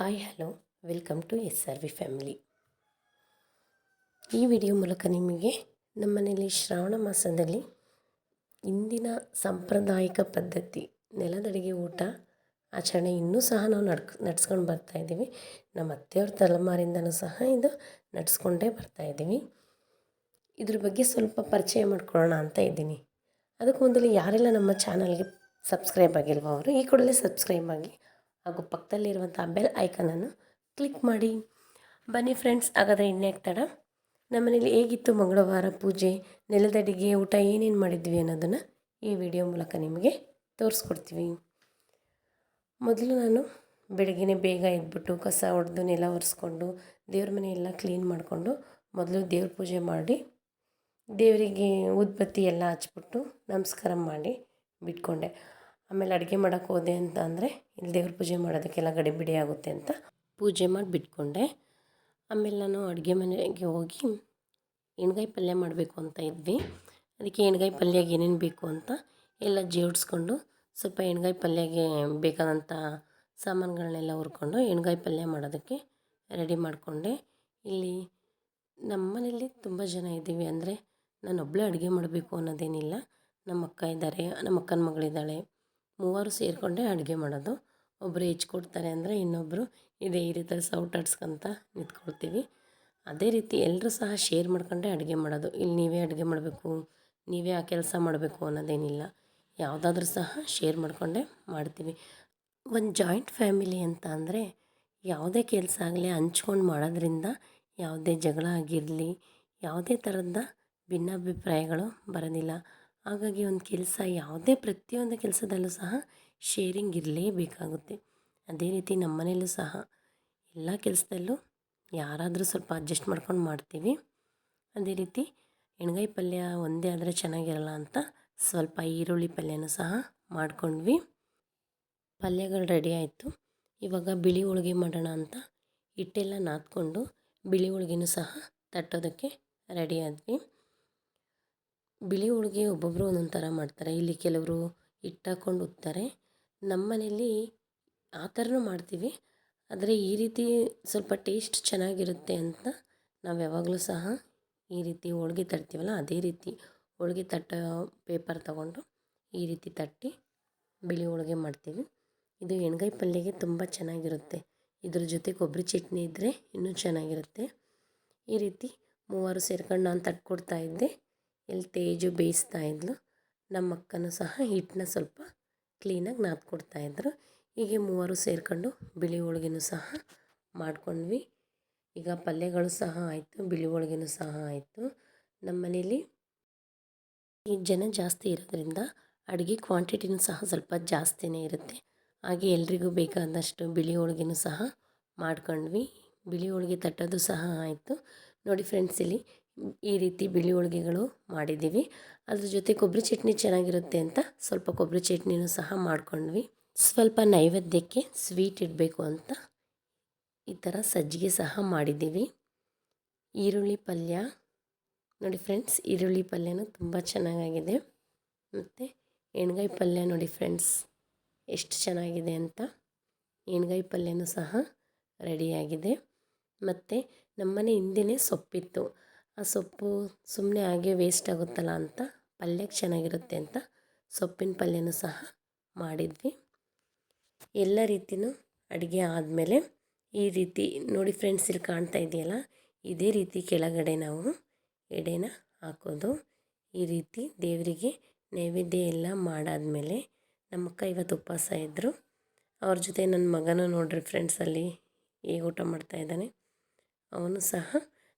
Hi hello, welcome to S R V family. ಈ video ಮೂಲಕ ನಿಮಗೆ ನಮ್ಮನೆಯಲ್ಲಿ ಶ್ರಾವಣ ಮಾಸದಲ್ಲಿ ಇಂದಿನ ಸಾಂಪ್ರದಾಯಿಕ ಪದ್ಧತಿ, ನೆಲದಡಿಗೆ ಊಟ, ಆಚರಣೆ ಇನ್ನೂ ಸಹ ನಾವು ನಡ್ಕ್, ನಡ್ಸ್ಕೊಂಡು ಬರ್ತಾಯಿದ್ದೀವಿ ನಮ್ಮ ಅತ್ತೆಯವ್ರ ತಲೆಮಾರಿಂದನೂ ಸಹ ಇದು ನಡ್ಸ್ಕೊಂಡೇ ಬರ್ತಾಯಿದ್ದೀವಿ ಇದ್ರ ಬಗ್ಗೆ ಸ್ವಲ್ಪ ಪರಿಚಯ ಮಾಡ್ಕೊಳ್ಳೋಣ ಅಂತ ಇದ್ದೀನಿ. ಅದಕ್ಕೆ ಮೊದಲು ಯಾರೆಲ್ಲ ನಮ್ಮ ಚಾನಲ್ಗೆ ಸಬ್ಸ್ಕ್ರೈಬ್ ಆಗಿಲ್ವೋ ಅವರು, ಈ ಕೂಡಲೇ ಸಬ್ಸ್ಕ್ರೈಬ್ ಆಗಿ ಹಾಗೂ ಪಕ್ಕದಲ್ಲಿರುವಂಥ ಬೆಲ್ ಐಕನನ್ನು ಕ್ಲಿಕ್ ಮಾಡಿ. ಬನ್ನಿ ಫ್ರೆಂಡ್ಸ್, ಹಾಗಾದರೆ ಇನ್ನೇಕೆ ತಡ. ನಮ್ಮನೇಲಿ ಹೇಗಿತ್ತು ಮಂಗಳವಾರ ಪೂಜೆ ನೆಲದಡಿಗೆ ಊಟ, ಏನೇನು ಮಾಡಿದ್ವಿ ಅನ್ನೋದನ್ನು ಈ ವಿಡಿಯೋ ಮೂಲಕ ನಿಮಗೆ ತೋರಿಸ್ಕೊಡ್ತೀವಿ. ಮೊದಲು ನಾನು ಬೆಳಗ್ಗೆ ಬೇಗ ಎದ್ಬಿಟ್ಟು ಕಸ ಹೊಡೆದು ನೆಲ ಒರೆಸ್ಕೊಂಡು, ದೇವ್ರ ಮನೆ ಎಲ್ಲ ಕ್ಲೀನ್ ಮಾಡಿಕೊಂಡು ಮೊದಲು ದೇವ್ರ ಪೂಜೆ ಮಾಡಿ, ದೇವರಿಗೆ ಉದ್ಬತ್ತಿ ಎಲ್ಲ ಹಚ್ಬಿಟ್ಟು ನಮಸ್ಕಾರ ಮಾಡಿ ಬಿಟ್ಕೊಂಡೆ. ಆಮೇಲೆ ಅಡುಗೆ ಮಾಡೋಕ್ಕೆ ಹೋದೆ ಅಂತ ಅಂದರೆ ಇಲ್ಲಿ ದೇವ್ರ ಪೂಜೆ ಮಾಡೋದಕ್ಕೆಲ್ಲ ಗಡಿಬಿಡಿ ಆಗುತ್ತೆ ಅಂತ ಪೂಜೆ ಮಾಡಿ ಬಿಟ್ಕೊಂಡೆ. ಆಮೇಲೆ ನಾನು ಅಡುಗೆ ಮನೆಗೆ ಹೋಗಿ ಎಣ್ಗಾಯಿ ಪಲ್ಯ ಮಾಡಬೇಕು ಅಂತ ಇದ್ವಿ. ಅದಕ್ಕೆ ಎಣ್ಗಾಯಿ ಪಲ್ಯಗೆ ಏನೇನು ಬೇಕು ಅಂತ ಎಲ್ಲ ಜೋಡಿಸ್ಕೊಂಡು ಸ್ವಲ್ಪ ಎಣ್ಗಾಯಿ ಪಲ್ಯಗೆ ಬೇಕಾದಂಥ ಸಾಮಾನುಗಳನ್ನೆಲ್ಲ ಹುರ್ಕೊಂಡು ಎಣ್ಗಾಯಿ ಪಲ್ಯ ಮಾಡೋದಕ್ಕೆ ರೆಡಿ ಮಾಡಿಕೊಂಡೆ. ಇಲ್ಲಿ ನಮ್ಮ ಮನೇಲಿ ತುಂಬ ಜನ ಇದ್ದೀವಿ ಅಂದರೆ ನಾನು ಒಬ್ಬಳೇ ಅಡುಗೆ ಮಾಡಬೇಕು ಅನ್ನೋದೇನಿಲ್ಲ. ನಮ್ಮ ಅಕ್ಕ ಇದ್ದಾರೆ ನಮ್ಮ ಅಕ್ಕನ ಮಗಳಿದ್ದಾಳೆ ಮೂವರು ಸೇರಿಕೊಂಡೇ ಅಡುಗೆ ಮಾಡೋದು. ಒಬ್ಬರು ಹೆಚ್ಕೊಡ್ತಾರೆ ಅಂದರೆ ಇನ್ನೊಬ್ಬರು ಇದೇ ಈ ರೀತಿ ಸೌಟಾಡ್ಸ್ಕೊಂತ ನಿಂತ್ಕೊಳ್ತೀವಿ. ಅದೇ ರೀತಿ ಎಲ್ಲರೂ ಸಹ ಶೇರ್ ಮಾಡ್ಕೊಂಡೇ ಅಡುಗೆ ಮಾಡೋದು. ಇಲ್ಲಿ ನೀವೇ ಅಡುಗೆ ಮಾಡಬೇಕು, ನೀವೇ ಆ ಕೆಲಸ ಮಾಡಬೇಕು ಅನ್ನೋದೇನಿಲ್ಲ. ಯಾವುದಾದ್ರೂ ಸಹ ಶೇರ್ ಮಾಡಿಕೊಂಡೇ ಮಾಡ್ತೀವಿ. ಒಂದು ಜಾಯಿಂಟ್ ಫ್ಯಾಮಿಲಿ ಅಂತ ಅಂದರೆ ಯಾವುದೇ ಕೆಲಸ ಆಗಲಿ ಹಂಚ್ಕೊಂಡು ಮಾಡೋದ್ರಿಂದ ಯಾವುದೇ ಜಗಳ ಆಗಿರಲಿ, ಯಾವುದೇ ಥರದ ಭಿನ್ನಾಭಿಪ್ರಾಯಗಳು ಬರೋದಿಲ್ಲ. ಹಾಗಾಗಿ ಒಂದು ಕೆಲಸ ಯಾವುದೇ ಪ್ರತಿಯೊಂದು ಕೆಲಸದಲ್ಲೂ ಸಹ ಶೇರಿಂಗ್ ಇರಲೇಬೇಕಾಗುತ್ತೆ. ಅದೇ ರೀತಿ ನಮ್ಮ ಮನೆಯಲ್ಲೂ ಸಹ ಎಲ್ಲ ಕೆಲಸದಲ್ಲೂ ಯಾರಾದರೂ ಸ್ವಲ್ಪ ಅಡ್ಜಸ್ಟ್ ಮಾಡ್ಕೊಂಡು ಮಾಡ್ತೀವಿ. ಅದೇ ರೀತಿ ಎಣ್ಗಾಯಿ ಪಲ್ಯ ಒಂದೇ ಆದರೆ ಚೆನ್ನಾಗಿರಲ್ಲ ಅಂತ ಸ್ವಲ್ಪ ಈರುಳ್ಳಿ ಪಲ್ಯನೂ ಸಹ ಮಾಡ್ಕೊಂಡ್ವಿ. ಪಲ್ಯಗಳು ರೆಡಿ ಆಯಿತು. ಇವಾಗ ಬಿಳಿ ಹೋಳಿಗೆ ಮಾಡೋಣ ಅಂತ ಹಿಟ್ಟೆಲ್ಲ ನಾದ್ಕೊಂಡು ಬಿಳಿ ಹೋಳಿಗೆನೂ ಸಹ ತಟ್ಟೋದಕ್ಕೆ ರೆಡಿ ಆದ್ವಿ. ಬಿಳಿ ಹೋಳಿಗೆ ಒಬ್ಬೊಬ್ಬರು ಒಂದೊಂದು ಥರ ಮಾಡ್ತಾರೆ. ಇಲ್ಲಿ ಕೆಲವರು ಹಿಟ್ಟು ಹಾಕ್ಕೊಂಡು ಉತ್ತಾರೆ. ನಮ್ಮ ಮನೇಲಿ ಆ ಥರನೂ ಮಾಡ್ತೀವಿ. ಆದರೆ ಈ ರೀತಿ ಸ್ವಲ್ಪ ಟೇಸ್ಟ್ ಚೆನ್ನಾಗಿರುತ್ತೆ ಅಂತ ನಾವು ಯಾವಾಗಲೂ ಸಹ ಈ ರೀತಿ ಹೋಳ್ಗೆ ತಟ್ತೀವಲ್ಲ ಅದೇ ರೀತಿ ಹೋಳ್ಗೆ ತಟ್ಟೋ ಪೇಪರ್ ತಗೊಂಡು ಈ ರೀತಿ ತಟ್ಟಿ ಬಿಳಿ ಹೋಳಿಗೆ ಮಾಡ್ತೀವಿ. ಇದು ಎಣ್ಗಾಯಿ ಪಲ್ಯಗೆ ತುಂಬ ಚೆನ್ನಾಗಿರುತ್ತೆ. ಇದ್ರ ಜೊತೆ ಕೊಬ್ಬರಿ ಚಟ್ನಿ ಇದ್ದರೆ ಇನ್ನೂ ಚೆನ್ನಾಗಿರುತ್ತೆ. ಈ ರೀತಿ ಮೂವರು ಸೇರ್ಕೊಂಡು ನಾನು ತಟ್ಕೊಡ್ತಾ ಇದ್ದೆ. ಇಲ್ಲಿ ತೇಜು ಬೇಯಿಸ್ತಾ ಇದ್ಲು. ನಮ್ಮ ಅಕ್ಕನೂ ಸಹ ಹಿಟ್ಟನ್ನ ಸ್ವಲ್ಪ ಕ್ಲೀನಾಗಿ ನಾದ್ಕೊಡ್ತಾಯಿದ್ರು ಹೀಗೆ ಮೂವರು ಸೇರ್ಕೊಂಡು ಬಿಳಿ ಹೋಳಿಗೆನೂ ಸಹ ಮಾಡ್ಕೊಂಡ್ವಿ. ಈಗ ಪಲ್ಯಗಳು ಸಹ ಆಯಿತು, ಬಿಳಿ ಹೋಳಿಗೆನೂ ಸಹ ಆಯಿತು. ನಮ್ಮ ಮನೇಲಿ ಈ ಜನ ಜಾಸ್ತಿ ಇರೋದ್ರಿಂದ ಅಡುಗೆ ಕ್ವಾಂಟಿಟಿನೂ ಸಹ ಸ್ವಲ್ಪ ಜಾಸ್ತಿನೇ ಇರುತ್ತೆ. ಹಾಗೆ ಎಲ್ರಿಗೂ ಬೇಕಾದಷ್ಟು ಬಿಳಿ ಹೋಳಿಗೆನೂ ಸಹ ಮಾಡ್ಕೊಂಡ್ವಿ. ಬಿಳಿ ಹೋಳಿಗೆ ತಟ್ಟೋದು ಸಹ ಆಯಿತು. ನೋಡಿ ಫ್ರೆಂಡ್ಸ್, ಇಲ್ಲಿ ಈ ರೀತಿ ಬಿಳಿ ಹೋಳಿಗೆಗಳು ಮಾಡಿದ್ದೀವಿ. ಅದ್ರ ಜೊತೆ ಕೊಬ್ಬರಿ ಚಟ್ನಿ ಚೆನ್ನಾಗಿರುತ್ತೆ ಅಂತ ಸ್ವಲ್ಪ ಕೊಬ್ಬರಿ ಚಟ್ನಿನೂ ಸಹ ಮಾಡ್ಕೊಂಡ್ವಿ. ಸ್ವಲ್ಪ ನೈವೇದ್ಯಕ್ಕೆ ಸ್ವೀಟ್ ಇಡಬೇಕು ಅಂತ ಈ ಥರ ಸಜ್ಜಿಗೆ ಸಹ ಮಾಡಿದ್ದೀವಿ. ಈರುಳ್ಳಿ ಪಲ್ಯ, ನೋಡಿ ಫ್ರೆಂಡ್ಸ್, ಈರುಳ್ಳಿ ಪಲ್ಯನೂ ತುಂಬ ಚೆನ್ನಾಗಾಗಿದೆ. ಮತ್ತು ಎಣ್ಗಾಯಿ ಪಲ್ಯ ನೋಡಿ ಫ್ರೆಂಡ್ಸ್, ಎಷ್ಟು ಚೆನ್ನಾಗಿದೆ ಅಂತ. ಎಣ್ಗಾಯಿ ಪಲ್ಯನೂ ಸಹ ರೆಡಿಯಾಗಿದೆ. ಮತ್ತು ನಮ್ಮನೆ ಹಿಂದೆಯೇ ಸೊಪ್ಪಿತ್ತು. ಆ ಸೊಪ್ಪು ಸುಮ್ಮನೆ ಹಾಗೆ ವೇಸ್ಟ್ ಆಗುತ್ತಲ್ಲ ಅಂತ ಪಲ್ಯಕ್ಕೆ ಚೆನ್ನಾಗಿರುತ್ತೆ ಅಂತ ಸೊಪ್ಪಿನ ಪಲ್ಯನೂ ಸಹ ಮಾಡಿದ್ವಿ. ಎಲ್ಲ ರೀತಿಯೂ ಅಡುಗೆ ಆದಮೇಲೆ ಈ ರೀತಿ ನೋಡಿ ಫ್ರೆಂಡ್ಸ್ ಇಲ್ಲಿ ಕಾಣ್ತಾ ಇದೆಯಲ್ಲ ಇದೇ ರೀತಿ ಕೆಳಗಡೆ ನಾವು ಎಡೆನ ಹಾಕೋದು. ಈ ರೀತಿ ದೇವರಿಗೆ ನೈವೇದ್ಯ ಎಲ್ಲ ಮಾಡಾದಮೇಲೆ ನಮ್ಮಕ್ಕ ಇವತ್ತು ಉಪವಾಸ ಇದ್ದರು ಅವ್ರ ಜೊತೆ ನನ್ನ ಮಗನೂ ನೋಡ್ರಿ ಫ್ರೆಂಡ್ಸ್ ಅಲ್ಲಿ ಹೇಗೆ ಊಟ ಮಾಡ್ತಾಯಿದ್ದಾನೆ ಅವನು ಸಹ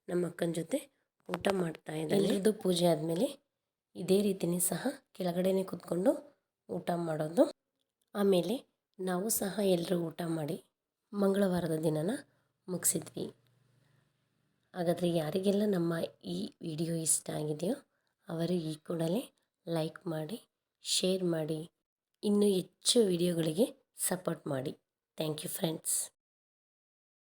ನಮ್ಮ ಅಕ್ಕನ ಜೊತೆ ಊಟ ಮಾಡ್ತಾ ಇದ್ದಾರೆ ಎಲ್ಲರದ್ದು ಪೂಜೆ ಆದಮೇಲೆ ಇದೇ ರೀತಿಯೇ ಸಹ ಕೆಳಗಡೆನೇ ಕೂತ್ಕೊಂಡು ಊಟ ಮಾಡೋದು. ಆಮೇಲೆ ನಾವು ಸಹ ಎಲ್ಲರೂ ಊಟ ಮಾಡಿ ಮಂಗಳವಾರದ ದಿನನ ಮುಗಿಸಿದ್ವಿ. ಹಾಗಾದರೆ ಯಾರಿಗೆಲ್ಲ ನಮ್ಮ ಈ ವಿಡಿಯೋ ಇಷ್ಟ ಆಗಿದೆಯೋ ಅವರು ಈ ಕೂಡಲೇ ಲೈಕ್ ಮಾಡಿ, ಶೇರ್ ಮಾಡಿ, ಇನ್ನೂ ಹೆಚ್ಚು ವಿಡಿಯೋಗಳಿಗೆ ಸಪೋರ್ಟ್ ಮಾಡಿ. Thank you friends.